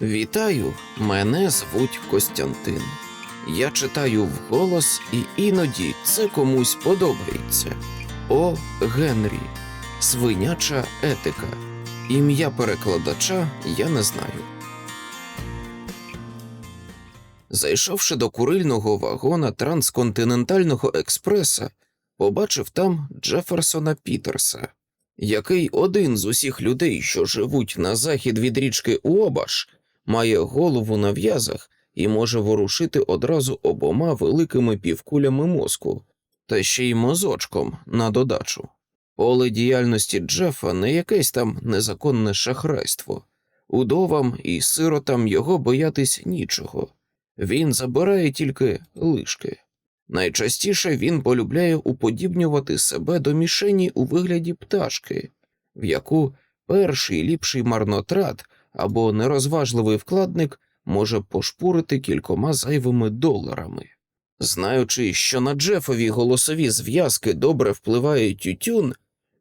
Вітаю, мене звуть Костянтин. Я читаю вголос, і іноді це комусь подобається. О. Генрі. Свиняча етика. Ім'я перекладача я не знаю. Зайшовши до курильного вагона трансконтинентального експреса, побачив там Джеферсона Пітерса, який один з усіх людей, що живуть на захід від річки Уобаш, має голову на в'язах і може ворушити одразу обома великими півкулями мозку, та ще й мозочком на додачу. Поле діяльності Джефа не якесь там незаконне шахрайство. Удовам і сиротам його боятись нічого. Він забирає тільки лишки. Найчастіше він полюбляє уподібнювати себе до мішені у вигляді пташки, в яку перший ліпший марнотрат або нерозважливий вкладник може пошпурити кількома зайвими доларами. Знаючи, що на Джефові голосові зв'язки добре впливає тютюн,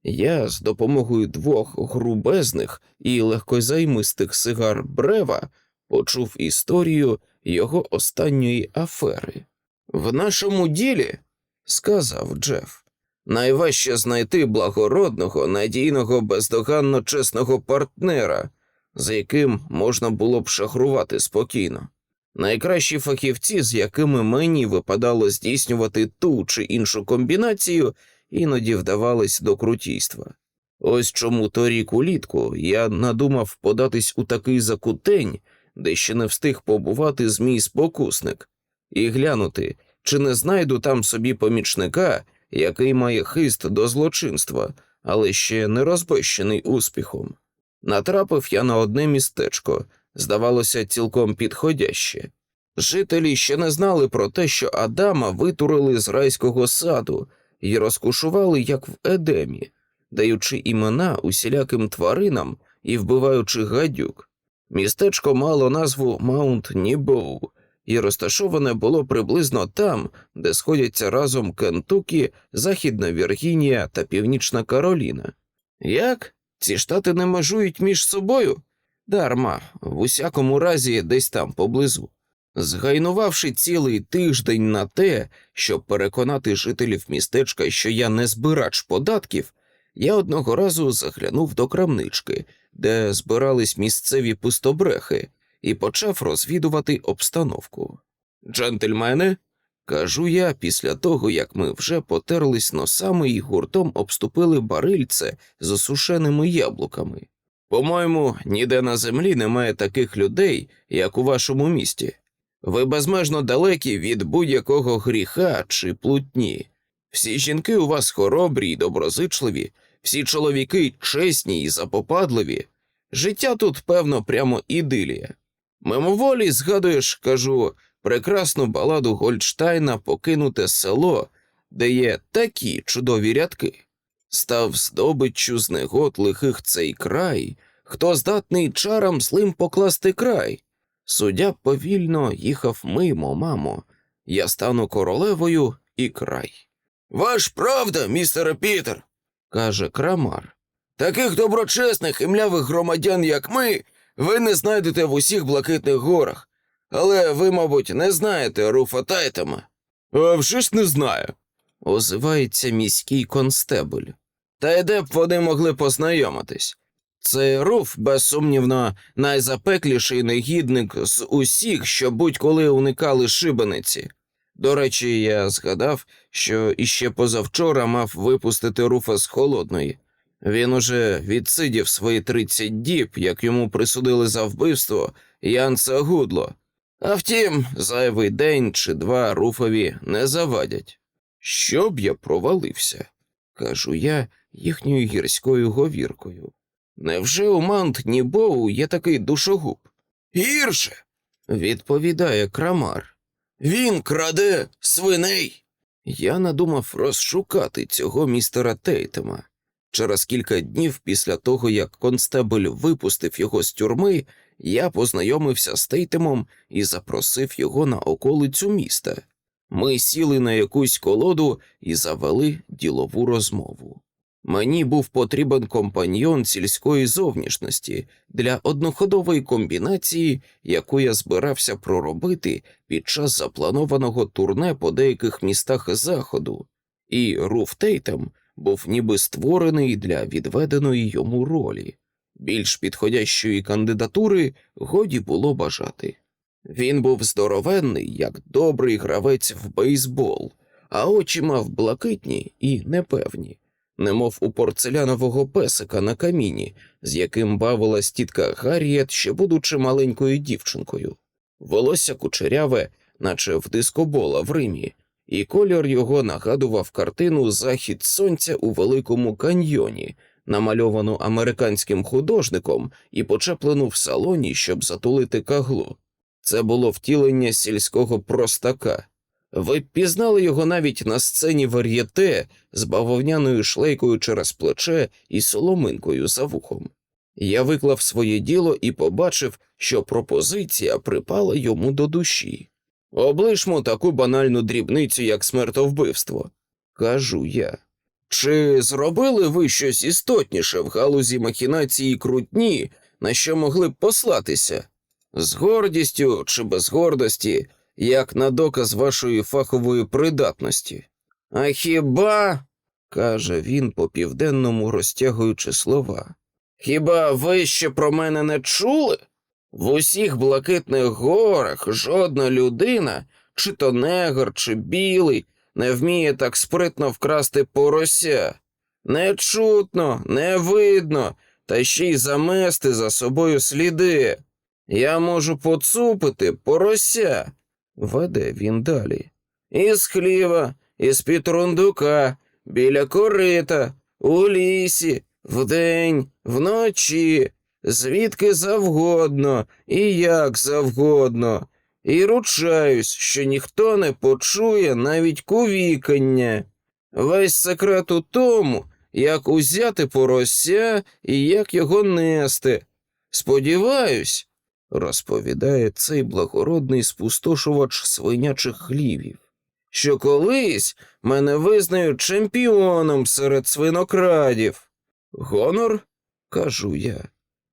я з допомогою двох грубезних і легкозаймистих сигар Брева почув історію його останньої афери. В нашому ділі, сказав Джеф, найважче знайти благородного, надійного, бездоганно чесного партнера, за яким можна було б шахрувати спокійно. Найкращі фахівці, з якими мені випадало здійснювати ту чи іншу комбінацію, іноді вдавались до крутійства. Ось чому торік улітку я надумав податись у такий закутень, де ще не встиг побувати змій спокусник, і глянути, чи не знайду там собі помічника, який має хист до злочинства, але ще не розбещений успіхом. Натрапив я на одне містечко, здавалося, цілком підходяще. Жителі ще не знали про те, що Адама витурили з райського саду і розкушували, як в Едемі, даючи імена усіляким тваринам і вбиваючи гадюк. Містечко мало назву Маунт Нібоу і розташоване було приблизно там, де сходяться разом Кентукі, Західна Віргінія та Північна Кароліна. Як? Ці штати не межують між собою? Дарма, в усякому разі, десь там поблизу. Згайнувавши цілий тиждень на те, щоб переконати жителів містечка, що я не збирач податків, я одного разу заглянув до крамнички, де збирались місцеві пустобрехи, і почав розвідувати обстановку. Джентльмени, кажу я після того, як ми вже потерлись носами і гуртом обступили барильце з осушеними яблуками. По-моєму, ніде на землі немає таких людей, як у вашому місті. Ви безмежно далекі від будь-якого гріха чи плутні. Всі жінки у вас хоробрі й доброзичливі, всі чоловіки чесні й запопадливі. Життя тут, певно, прямо ідилія. Мимоволі згадуєш, кажу, прекрасну баладу Гольдштайна покинуте село, де є такі чудові рядки. Став здобиччю з негод лихих цей край, хто здатний чарам злим покласти край. Суддя повільно їхав мимо, мамо. Я стану королевою і край. Ваш правда, містере Пітер, каже Крамар. Таких доброчесних і млявих громадян, як ми, ви не знайдете в усіх блакитних горах. Але ви, мабуть, не знаєте Руфа Тайтема. А вже ж не знаю, озивається міський констебль. Та й де б вони могли познайомитись? Цей руф, безсумнівно, найзапекліший негідник з усіх, що будь-коли уникали шибениці. До речі, я згадав, що іще позавчора мав випустити руфа з холодної. Він уже відсидів свої 30 діб, як йому присудили за вбивство Янса Гудло. А втім, зайвий день чи два руфові не завадять. Щоб я провалився, кажу я їхньою гірською говіркою. Невже у Маунт Нібоу є такий душогуб? Гірше, відповідає Крамар. Він краде свиней. Я надумав розшукати цього містера Тейтема. Через кілька днів після того, як констебль випустив його з тюрми, я познайомився з Тейтемом і запросив його на околицю міста. Ми сіли на якусь колоду і завели ділову розмову. Мені був потрібен компаньйон сільської зовнішності для одноходової комбінації, яку я збирався проробити під час запланованого турне по деяких містах заходу, і Руф Тейтем був ніби створений для відведеної йому ролі. Більш підходящої кандидатури годі було бажати. Він був здоровенний, як добрий гравець в бейсбол, а очі мав блакитні і непевні, немов у порцелянового песика на каміні, з яким бавилась тітка Гарріет, ще будучи маленькою дівчинкою. Волосся кучеряве, наче в дискобола в Римі, і кольор його нагадував картину Захід сонця у Великому каньйоні, намальовану американським художником і почеплену в салоні, щоб затулити каглу. Це було втілення сільського простака. Ви пізнали його навіть на сцені вар'єте з бавовняною шлейкою через плече і соломинкою за вухом. Я виклав своє діло і побачив, що пропозиція припала йому до душі. Облишмо таку банальну дрібницю, як смертовбивство, кажу я. Чи зробили ви щось істотніше в галузі махінації крутні, на що могли б послатися? З гордістю чи без гордості, як на доказ вашої фахової придатності? А хіба, каже він по південному розтягуючи слова, хіба ви ще про мене не чули? В усіх блакитних горах жодна людина, чи то негр, чи білий, не вміє так спритно вкрасти порося. Не чутно, не видно, та ще й замести за собою сліди. Я можу поцупити порося, веде він далі. Із хліва, із під рундука, біля корита, у лісі, вдень, вночі, звідки завгодно і як завгодно, і ручаюсь, що ніхто не почує навіть кувікання. Весь секрет у тому, як узяти порося і як його нести. Сподіваюсь, розповідає цей благородний спустошувач свинячих хлівів, що колись мене визнають чемпіоном серед свинокрадів. Гонор, кажу я,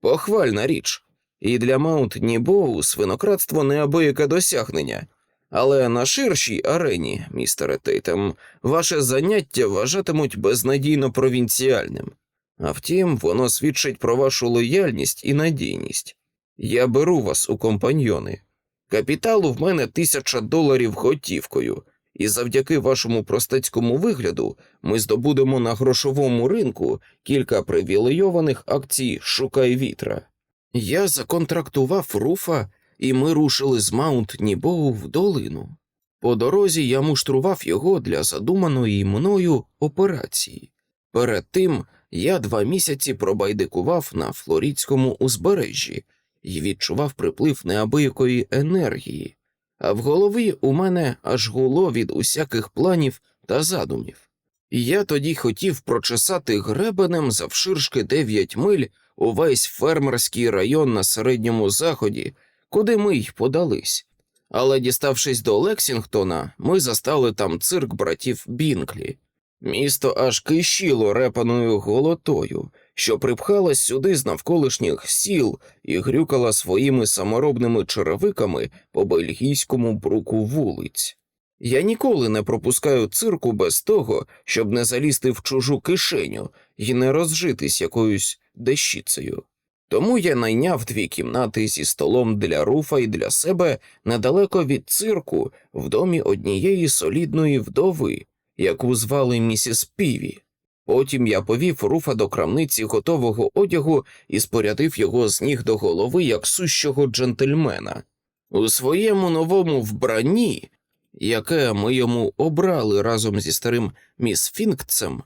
похвальна річ. І для Маунт Нібоу свинократство неабияке досягнення. Але на ширшій арені, містере Тейтем, ваше заняття вважатимуть безнадійно провінціальним. А втім, воно свідчить про вашу лояльність і надійність. Я беру вас у компаньйони. Капіталу в мене тисяча доларів готівкою, і завдяки вашому простецькому вигляду ми здобудемо на грошовому ринку кілька привілейованих акцій Шукай вітра. Я законтрактував руфа, і ми рушили з Маунт Нібоу в долину. По дорозі я муштрував його для задуманої мною операції. Перед тим я два місяці пробайдикував на флорідському узбережжі і відчував приплив неабиякої енергії, а в голові у мене аж гуло від усяких планів та задумів. Я тоді хотів прочесати гребенем завширшки дев'ять миль увесь фермерський район на середньому заході, куди ми й подались. Але, діставшись до Лексінгтона, ми застали там цирк братів Бінклі. Місто аж кишіло репаною голотою, що припхалась сюди з навколишніх сіл і грюкала своїми саморобними черевиками по бельгійському бруку вулиць. Я ніколи не пропускаю цирку без того, щоб не залізти в чужу кишеню і не розжитись якоюсь дещицею. Тому я найняв дві кімнати зі столом для руфа і для себе недалеко від цирку в домі однієї солідної вдови, яку звали місіс Піві. Потім я повів руфа до крамниці готового одягу і спорядив його з ніг до голови як сущого джентльмена. У своєму новому вбранні, яке ми йому обрали разом зі старим міс Фінкцем,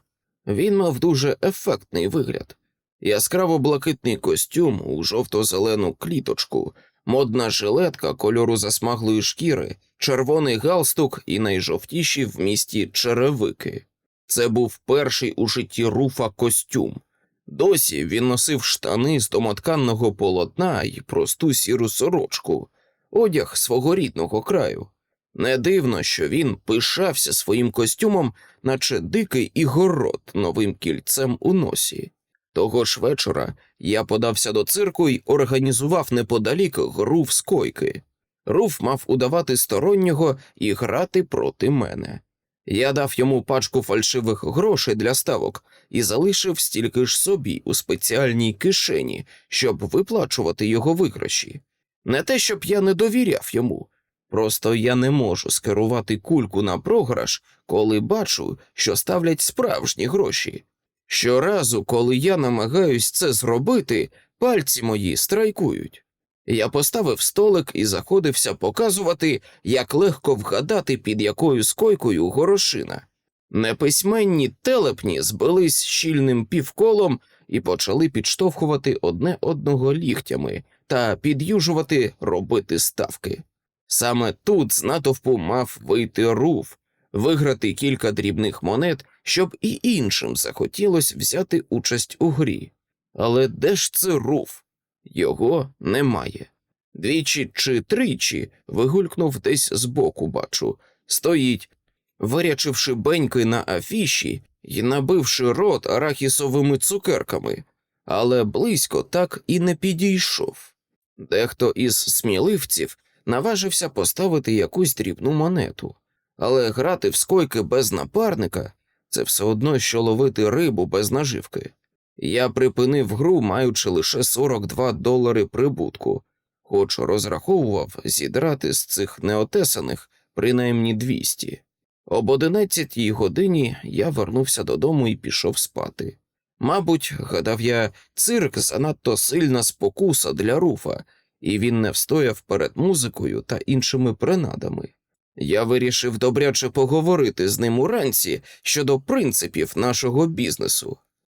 він мав дуже ефектний вигляд. Яскраво блакитний костюм у жовто-зелену кліточку, модна жилетка кольору засмаглої шкіри, червоний галстук і найжовтіші в місті черевики. Це був перший у житті руфа костюм. Досі він носив штани з домотканного полотна і просту сіру сорочку, одяг свого рідного краю. Не дивно, що він пишався своїм костюмом, наче дикий ігород новим кільцем у носі. Того ж вечора я подався до цирку й організував неподалік гру в скойки. Руф мав удавати стороннього і грати проти мене. Я дав йому пачку фальшивих грошей для ставок і залишив стільки ж собі у спеціальній кишені, щоб виплачувати його виграші. Не те, щоб я не довіряв йому, просто я не можу скерувати кульку на програш, коли бачу, що ставлять справжні гроші. Щоразу, коли я намагаюсь це зробити, пальці мої страйкують. Я поставив столик і заходився показувати, як легко вгадати, під якою скойкою горошина. Неписьменні телепні збились щільним півколом і почали підштовхувати одне одного ліктями та під'южувати робити ставки. Саме тут з натовпу мав вийти руф, виграти кілька дрібних монет, щоб і іншим захотілося взяти участь у грі. Але де ж це руф? Його немає. Двічі чи тричі вигулькнув десь збоку, бачу, стоїть, вирячивши беньки на афіші і набивши рот арахісовими цукерками, але близько так і не підійшов. Дехто із сміливців наважився поставити якусь дрібну монету, але грати в скойки без напарника це все одно, що ловити рибу без наживки. Я припинив гру, маючи лише 42 долари прибутку, хоч розраховував зідрати з цих неотесаних принаймні 200. Об одинадцятій годині я вернувся додому і пішов спати. Мабуть, гадав я, цирк занадто сильна спокуса для руфа, і він не встояв перед музикою та іншими принадами. Я вирішив добряче поговорити з ним уранці щодо принципів нашого бізнесу.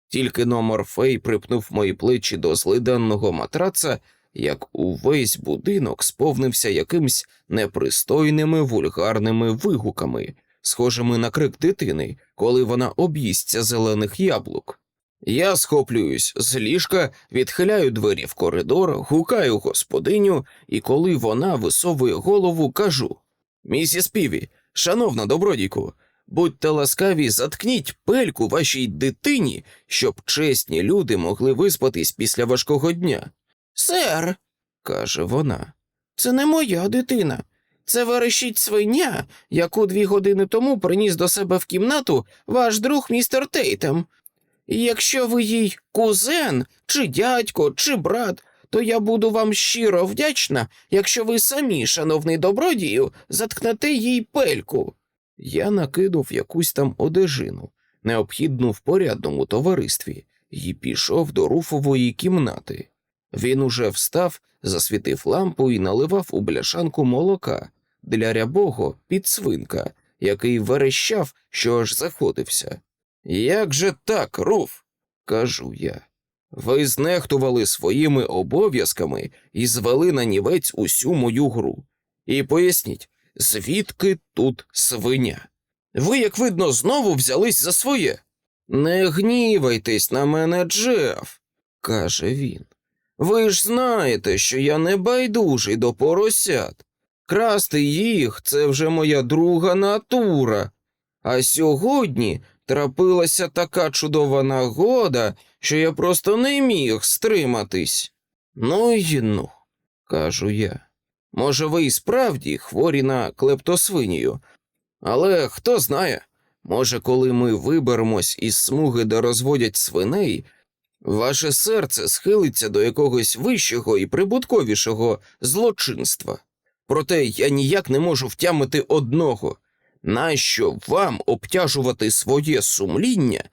Тільки номер фей припнув мої плечі до злиданного матраца, як увесь будинок сповнився якимсь непристойними вульгарними вигуками, схожими на крик дитини, коли вона об'їсться зелених яблук. Я схоплююсь з ліжка, відхиляю двері в коридор, гукаю господиню, і коли вона висовує голову, кажу Місіс Піві, шановна добродійку, будьте ласкаві, заткніть пельку вашій дитині, щоб чесні люди могли виспатись після важкого дня. Сер, каже вона, це не моя дитина. Це верещить свиня, яку дві години тому приніс до себе в кімнату ваш друг містер Тейтем. І якщо ви їй кузен, чи дядько, чи брат, то я буду вам щиро вдячна, якщо ви самі, шановний добродію, заткнете їй пельку. Я накинув якусь там одежину, необхідну в порядному товаристві, і пішов до руфової кімнати. Він уже встав, засвітив лампу і наливав у бляшанку молока для рябого підсвинка, який верещав, що аж заходився. Як же так, руф? кажу я. Ви знехтували своїми обов'язками і звели на нівець усю мою гру. І поясніть, звідки тут свиня? Ви, як видно, знову взялись за своє. Не гнівайтесь на мене, Джеф, каже він. Ви ж знаєте, що я не байдужий до поросят. Красти їх це вже моя друга натура. А сьогодні трапилася така чудова нагода, що я просто не міг стриматись. Ну й ну, кажу я. Може, ви і справді хворі на клептосвинію, але хто знає, може, коли ми виберемось із смуги, де розводять свиней, ваше серце схилиться до якогось вищого і прибутковішого злочинства. Проте я ніяк не можу втямити одного. Нащо вам обтяжувати своє сумління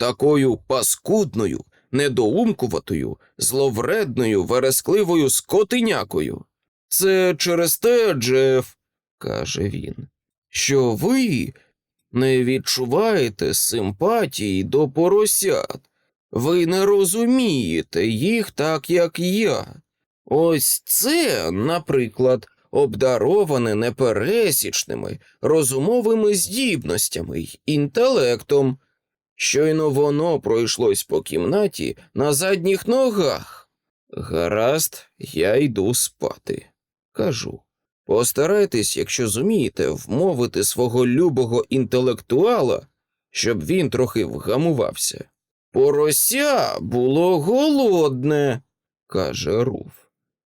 такою паскудною, недоумкуватою, зловредною, верескливою скотинякою? Це через те, Джеф, каже він, що ви не відчуваєте симпатії до поросят, ви не розумієте їх так, як я. Ось це, наприклад, обдароване непересічними розумовими здібностями й інтелектом. Щойно воно пройшлось по кімнаті на задніх ногах. Гаразд, я йду спати. Кажу. Постарайтесь, якщо зумієте, вмовити свого любого інтелектуала, щоб він трохи вгамувався. Порося було голодне, каже Руф.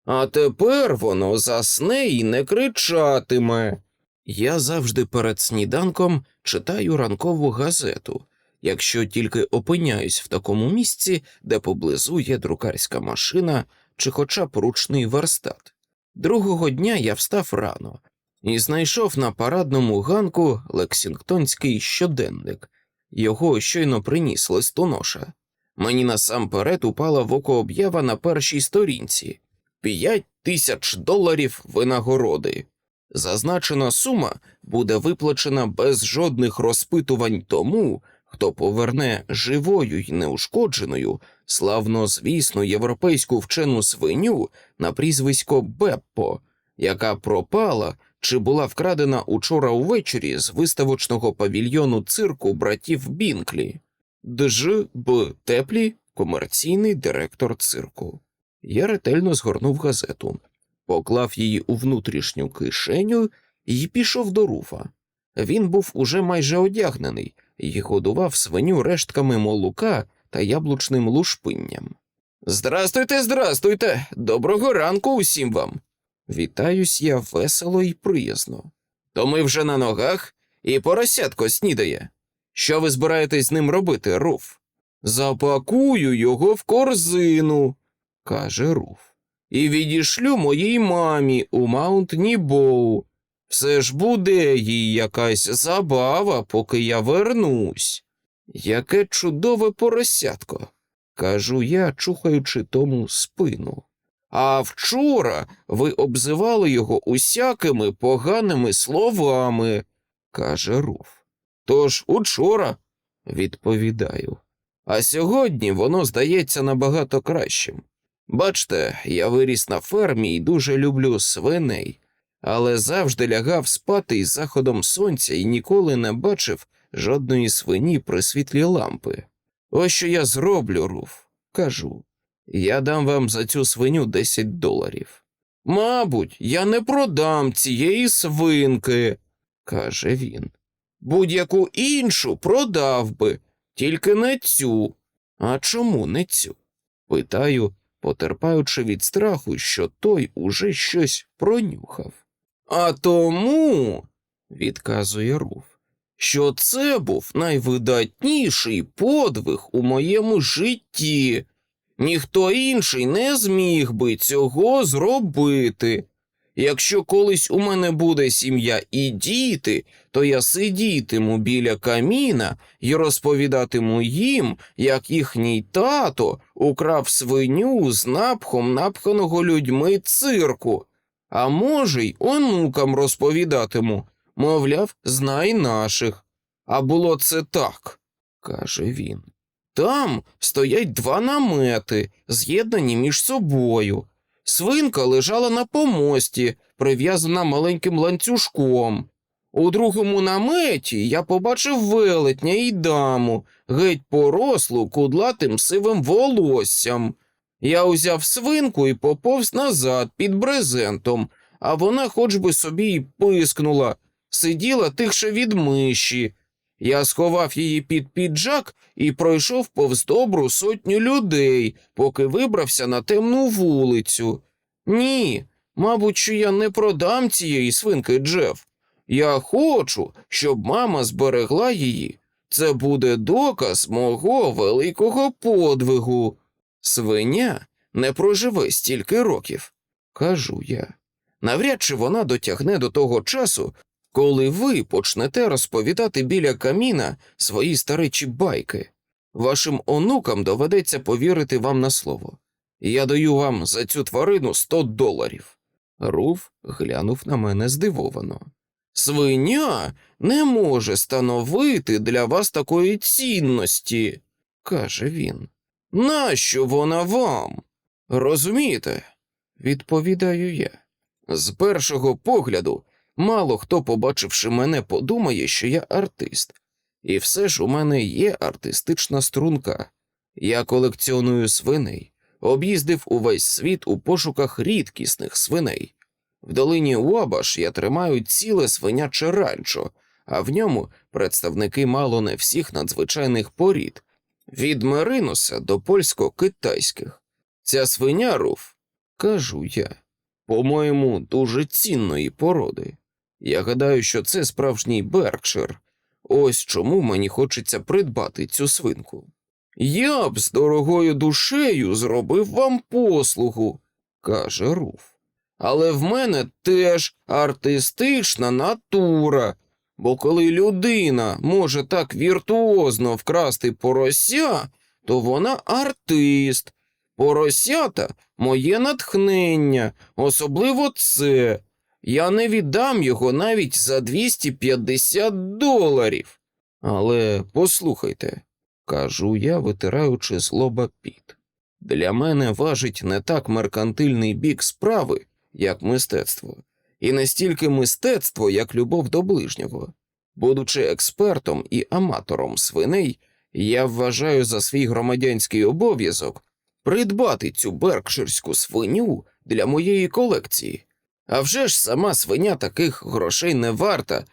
А тепер воно засне і не кричатиме. Я завжди перед сніданком читаю ранкову газету, якщо тільки опиняюсь в такому місці, де поблизу є друкарська машина чи хоча б ручний верстат. Другого дня я встав рано і знайшов на парадному ганку лексінгтонський щоденник. Його щойно приніс листоноша. Мені насамперед упала в око об'ява на першій сторінці п'ять тисяч доларів винагороди. Зазначена сума буде виплачена без жодних розпитувань тому, хто поверне живою й неушкодженою славно звісну європейську вчену свиню на прізвисько Беппо, яка пропала чи була вкрадена учора увечері з виставочного павільйону цирку братів Бінклі. Дж. Б. Теплі, комерційний директор цирку. Я ретельно згорнув газету, поклав її у внутрішню кишеню і пішов до руфа. Він був уже майже одягнений і годував свиню рештками молока та яблучним лушпинням. Здрастуйте, здрастуйте! Доброго ранку усім вам. Вітаюсь я весело і приязно. То ми вже на ногах, і поросятко снідає. Що ви збираєтесь з ним робити, Руф? Запакую його в корзину, каже Руф, і відішлю моїй мамі у Маунт Нібоу. Все ж буде їй якась забава, поки я вернусь. Яке чудове поросятко, кажу я, чухаючи тому спину. А вчора ви обзивали його усякими поганими словами, каже Руф. Тож учора, відповідаю. А сьогодні воно здається набагато кращим. Бачте, я виріс на фермі і дуже люблю свиней, але завжди лягав спати із заходом сонця і ніколи не бачив жодної свині при світлі лампи. Ось що я зроблю, Руф, кажу. Я дам вам за цю свиню 10 доларів. Мабуть, я не продам цієї свинки, каже він. Будь-яку іншу продав би, тільки не цю. А чому не цю? питаю, потерпаючи від страху, що той уже щось пронюхав. А тому, відказує Руф, що це був найвидатніший подвиг у моєму житті. Ніхто інший не зміг би цього зробити. Якщо колись у мене буде сім'я і діти, то я сидітиму біля каміна і розповідатиму їм, як їхній тато украв свиню з напхом напханого людьми цирку. А може, й онукам розповідатиму, мовляв, знай наших. А було це так, каже він. Там стоять два намети, з'єднані між собою. Свинка лежала на помості, прив'язана маленьким ланцюжком. У другому наметі я побачив велетня і даму, геть порослу кудлатим сивим волоссям. Я узяв свинку і поповз назад під брезентом, а вона хоч би собі й пискнула, сиділа тихше від миші. Я сховав її під піджак і пройшов повз добру сотню людей, поки вибрався на темну вулицю. Ні, мабуть, що я не продам цієї свинки Джеф. Я хочу, щоб мама зберегла її. Це буде доказ мого великого подвигу. Свиня не проживе стільки років, кажу я. Навряд чи вона дотягне до того часу, коли ви почнете розповідати біля каміна свої старечі байки. Вашим онукам доведеться повірити вам на слово. Я даю вам за цю тварину 100 доларів. Руф глянув на мене здивовано. Свиня не може становити для вас такої цінності, каже він. Нащо вона вам? Розумієте? Відповідаю я. З першого погляду, мало хто, побачивши мене, подумає, що я артист, і все ж у мене є артистична струнка. Я колекціоную свиней, об'їздив увесь світ у пошуках рідкісних свиней. В долині Уабаш я тримаю ціле свиняче ранчо, а в ньому представники мало не всіх надзвичайних порід, від меринуса до польсько-китайських. Ця свиня руф, кажу я, по-моєму, дуже цінної породи. Я гадаю, що це справжній Беркшир. Ось чому мені хочеться придбати цю свинку. Я б з дорогою душею зробив вам послугу, каже Руф. Але в мене теж артистична натура, бо коли людина може так віртуозно вкрасти порося, то вона артист. Поросята моє натхнення, особливо це. Я не віддам його навіть за 250 доларів. Але послухайте, кажу я, витираючи з лоба піт. Для мене важить не так меркантильний бік справи, як мистецтво, і не стільки мистецтво, як любов до ближнього. Будучи експертом і аматором свиней, я вважаю за свій громадянський обов'язок придбати цю беркширську свиню для моєї колекції. А вже ж сама свиня таких грошей не варта,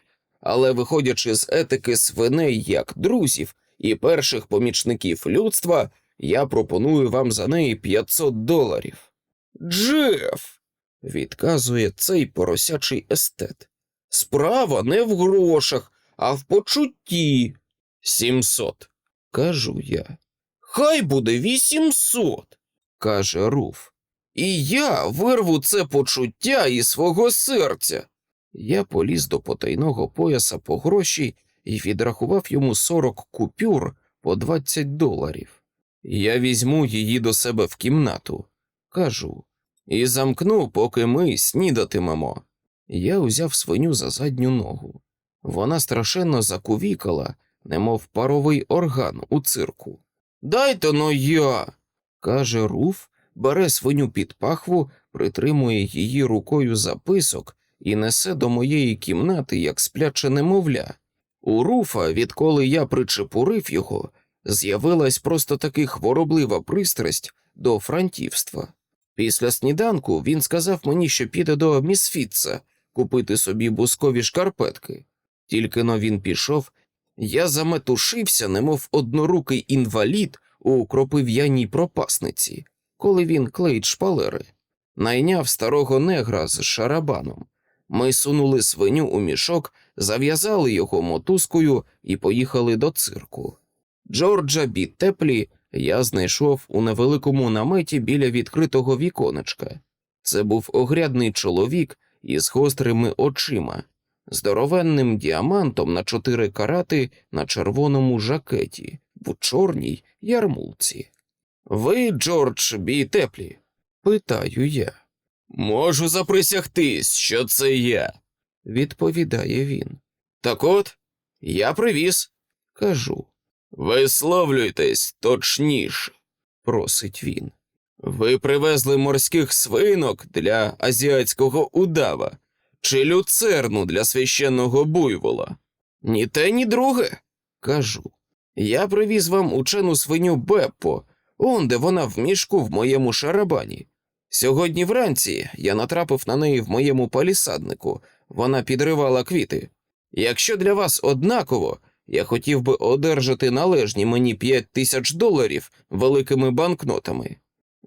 але виходячи з етики свиней як друзів і перших помічників людства, я пропоную вам за неї 500 доларів. Джеф, відказує цей поросячий естет. Справа не в грошах, а в почутті. Сімсот, кажу я. Хай буде вісімсот, каже Руф. І я вирву це почуття із свого серця. Я поліз до потайного пояса по гроші і відрахував йому сорок купюр по двадцять доларів. Я візьму її до себе в кімнату, кажу, і замкну, поки ми снідатимемо. Я узяв свиню за задню ногу. Вона страшенно закувікала, немов паровий орган у цирку. Дайте но я, каже Руф, бере свиню під пахву, притримує її рукою за писок і несе до моєї кімнати, як спляче немовля. У Руфа, відколи я причепурив його, з'явилась просто таки хвороблива пристрасть до франтівства. Після сніданку він сказав мені, що піде до місфітца купити собі бускові шкарпетки. Тільки но він пішов, я заметушився, немов однорукий інвалід у кропив'яній пропасниці, коли він клеїть шпалери. Найняв старого негра з шарабаном. Ми сунули свиню у мішок, зав'язали його мотузкою і поїхали до цирку. Джорджа Бі Теплі я знайшов у невеликому наметі біля відкритого віконечка. Це був огрядний чоловік із гострими очима, здоровенним діамантом на чотири карати на червоному жакеті, в чорній ярмулці. Ви, Джордж Бі Теплі? питаю я. Можу заприсягтись, що це я, відповідає він. Так от, я привіз, кажу. Висловлюйтесь точніше, просить він. Ви привезли морських свинок для азіатського удава чи люцерну для священного буйвола? Ні те, ні друге, кажу. Я привіз вам учену свиню Беппо, он де вона в мішку в моєму шарабані. Сьогодні вранці я натрапив на неї в моєму палісаднику, вона підривала квіти. Якщо для вас однаково, я хотів би одержати належні мені п'ять тисяч доларів великими банкнотами.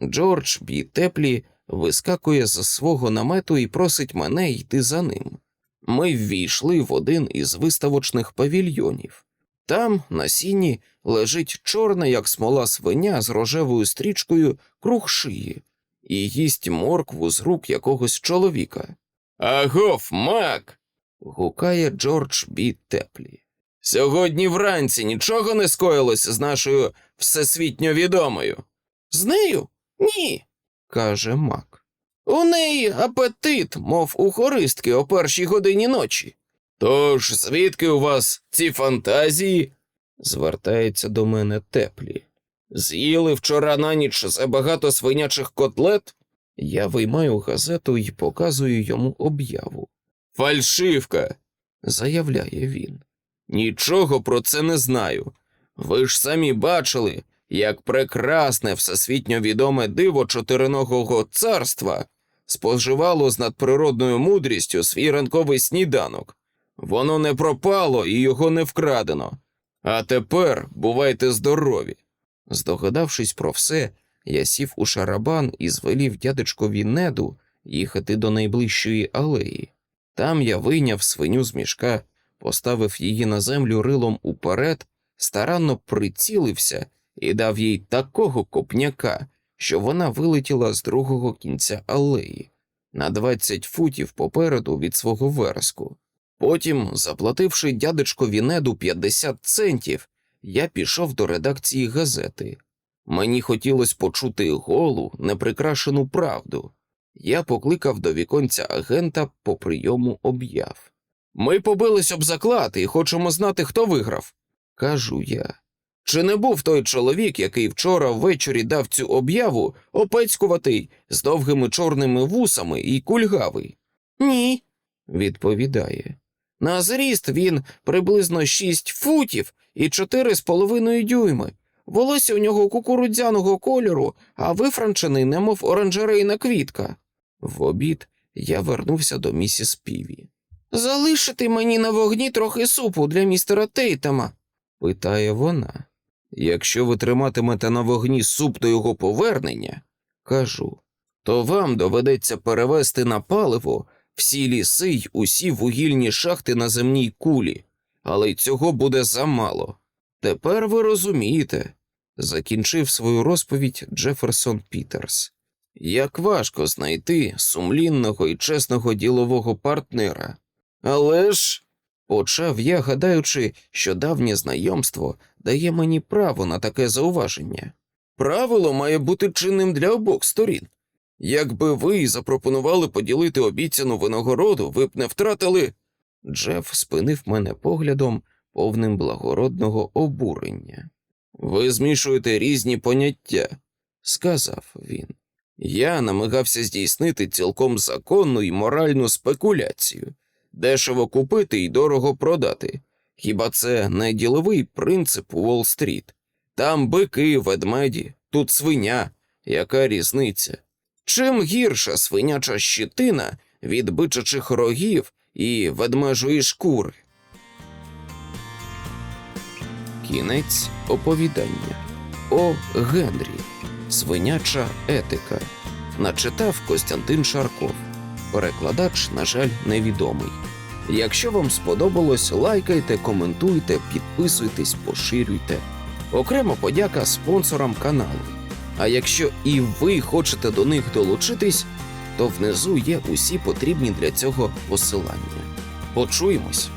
Джордж Бі Теплі вискакує з свого намету і просить мене йти за ним. Ми ввійшли в один із виставочних павільйонів. Там, на сіні, лежить чорна, як смола свиня з рожевою стрічкою круг шиї, і їсть моркву з рук якогось чоловіка. Агов, мак. гукає Джордж Бі Теплі. Сьогодні вранці нічого не скоїлось з нашою всесвітньо відомою. З нею? Ні, каже Мак. У неї апетит, мов у хористки о першій годині ночі. Тож звідки у вас ці фантазії? звертається до мене теплі. З'їли вчора на ніч забагато свинячих котлет? Я виймаю газету і показую йому об'яву. Фальшивка, заявляє він. Нічого про це не знаю. Ви ж самі бачили, як прекрасне всесвітньо відоме диво чотириногого царства споживало з надприродною мудрістю свій ранковий сніданок. Воно не пропало і його не вкрадено. А тепер бувайте здорові. Здогадавшись про все, я сів у шарабан і звелів дядечкові неду їхати до найближчої алеї. Там я вийняв свиню з мішка, поставив її на землю рилом уперед, старанно прицілився і дав їй такого копняка, що вона вилетіла з другого кінця алеї на 20 футів попереду від свого вереску. Потім, заплативши дядечкові неду 50 центів, я пішов до редакції газети. Мені хотілося почути голу, неприкрашену правду. Я покликав до віконця агента по прийому об'яв. Ми побились об заклад і хочемо знати, хто виграв, кажу я. Чи не був той чоловік, який вчора ввечері дав цю об'яву, опецькуватий, з довгими чорними вусами і кульгавий? Ні, відповідає. На зріст він приблизно шість футів і чотири з половиною дюйми. Волосся у нього кукурудзяного кольору, а вифранчений, немов оранжерейна квітка. В обід я вернувся до місіс Піві. Залишити мені на вогні трохи супу для містера Тейтема? питає вона. Якщо ви триматимете на вогні суп до його повернення, кажу, то вам доведеться перевести на паливо всі ліси й усі вугільні шахти на земній кулі, але цього буде замало. Тепер ви розумієте, закінчив свою розповідь Джеферсон Пітерс. Як важко знайти сумлінного і чесного ділового партнера. Але ж, почав я, гадаючи, що давнє знайомство дає мені право на таке зауваження. Правило має бути чинним для обох сторін. Якби ви запропонували поділити обіцяну винагороду, ви б не втратили. Джеф спинив мене поглядом, повним благородного обурення. Ви змішуєте різні поняття, сказав він. Я намагався здійснити цілком законну і моральну спекуляцію, дешево купити і дорого продати. Хіба це не діловий принцип Уолл-стріт? Там бики, ведмеді, тут свиня. Яка різниця? Чим гірша свиняча щитина від бичачих рогів і ведмежої шкури? Кінець оповідання О Генрі. Свиняча етика. Начитав Костянтин Шарков. Перекладач, на жаль, невідомий. Якщо вам сподобалось, лайкайте, коментуйте, підписуйтесь, поширюйте. Окремо подяка спонсорам каналу. А якщо і ви хочете до них долучитись, то внизу є усі потрібні для цього посилання. Почуємось!